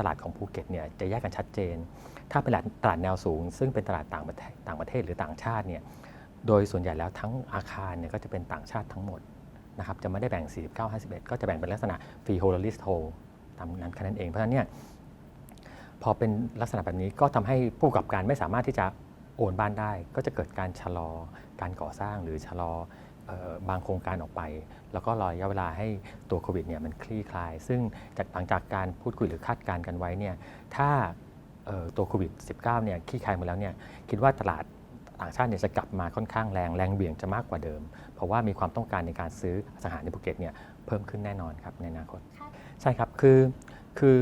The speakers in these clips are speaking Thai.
ตลาดของภูเก็ตเนี่ยจะแยกกันชัดเจน ถ้าเป็นตลาดแนวสูง ซึ่งเป็นตลาดต่างประเทศต่างประเทศหรือต่างชาติเนี่ยโดยส่วนใหญ่แล้วทั้งอาคารเนี่ยก็จะเป็นต่างชาติทั้งหมดนะครับจะไม่ได้แบ่ง 49 51 ก็จะแบ่งเป็นลักษณะ free hold list hold ตามนั้นแค่นั้นเองเพราะฉะนั้นเนี่ยพอเป็นลักษณะแบบนี้ก็ทำให้ผู้ประกอบการไม่สามารถที่จะโอนบ้านได้ ก็จะเกิดการชะลอการก่อสร้างหรือชะลอ บางโครงการออกไป แล้วก็รอระยะเวลาให้ตัวโควิดเนี่ยมันคลี่คลาย ซึ่งจากหลังจากการพูดคุยหรือคาดการณ์กันไว้เนี่ยถ้าเอ่อตัวโควิด -19 เนี่ยคลี่คลายหมดแล้วเนี่ยคิดว่าตลาดต่างชาติเนี่ยจะกลับมาค่อนข้างแรงแรงเบี่ยงจะมากกว่าเดิม เพราะว่ามีความต้องการในการซื้ออสังหาในภูเก็ตเนี่ยเพิ่มขึ้นแน่นอนครับในอนาคต ใช่ครับคือคือ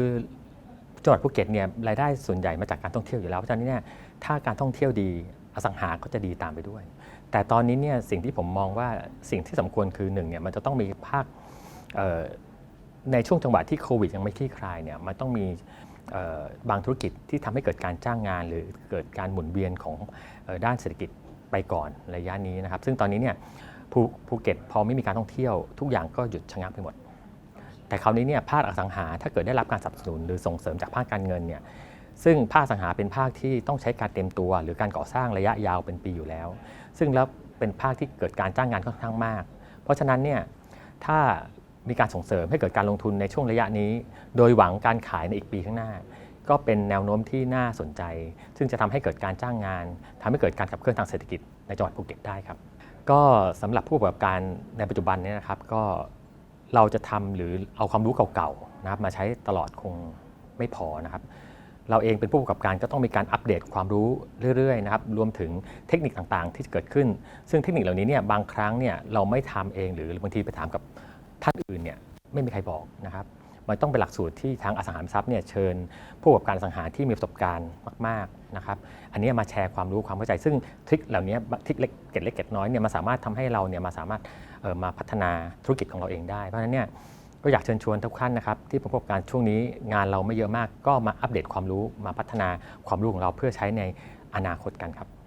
จังหวัดภูเก็ตเนี่ยรายได้ส่วนใหญ่มาจากการท่องเที่ยวอยู่แล้วเพราะฉะนั้นเนี่ยถ้าการท่องเที่ยวดีอ สังหาก็จะดีตามไปด้วย แต่ตอนนี้เนี่ยสิ่งที่ผมมองว่าสิ่งที่สมควรคือหนึ่งเนี่ยมันจะต้องมีภาคในช่วงจังหวะที่โควิดยังไม่คลี่คลายเนี่ยมันต้องมีบางธุรกิจที่ทำให้เกิดการจ้างงาน หรือเกิดการหมุนเวียนของด้านเศรษฐกิจไปก่อนระยะนี้นะครับ ซึ่งตอนนี้เนี่ยภูเก็ตพอไม่มีการท่องเที่ยวทุกอย่างก็หยุดชะงักไปหมด แต่คราวนี้เนี่ยภาคอสังหาถ้าเกิดได้รับการสนับสนุนหรือส่งเสริมจากภาคการเงินเนี่ย ซึ่งภาคสังหาเป็นภาคที่ต้องใช้การเตรียมตัว หรือการก่อสร้างระยะยาวเป็นปีอยู่แล้ว ซึ่งแล้วเป็นภาคที่เกิดการจ้างงานค่อนข้างมาก เพราะฉะนั้นเนี่ยถ้ามีการส่งเสริมให้เกิดการลงทุนในช่วงระยะนี้ โดยหวังการขายในอีกปีข้างหน้า ก็เป็นแนวโน้มที่น่าสนใจ ซึ่งจะทำให้เกิดการจ้างงานทำให้เกิดการขับเคลื่อนทางเศรษฐกิจในจังหวัดภูเก็ตได้ครับ ก็สำหรับผู้ประกอบการในปัจจุบันเนี้นะครับ ก็เราจะทำหรือเอาความรู้เก่าๆนะครับมาใช้ตลอดคงไม่พอนะครับ เราเองเป็นผู้ประกอบการก็ต้องมีการอัปเดตความรู้เรื่อยๆนะครับรวมถึงเทคนิคต่างๆ ที่เกิดขึ้น ซึ่งเทคนิคเหล่านี้เนี่ยบางครั้งเนี่ยเราไม่ทำเองหรือบางทีไปถามกับท่านอื่นเนี่ยไม่มีใครบอกนะครับมันต้องเป็นหลักสูตรที่ทางอสังหาริมทรัพย์เนี่ยเชิญผู้ประกอบการอสังหาที่มีประสบการณ์มากๆนะครับ อันนี้มาแชร์ความรู้ความเข้าใจ ซึ่งทริคเหล่านี้ทริคเล็กเก็ดเล็กเก็ดน้อยเนี่ยมาสามารถทำให้เราเนี่ยมาสามารถเอ่อมาพัฒนาธุรกิจของเราเองได้ เพราะฉะนั้นเนี่ย ก็อยากเชิญชวนทุกท่านนะครับที่ประกอบการช่วงนี้งานเราไม่เยอะมาก ก็มาอัปเดตความรู้มาพัฒนาความรู้ของเราเพื่อใช้ในอนาคตกันครับ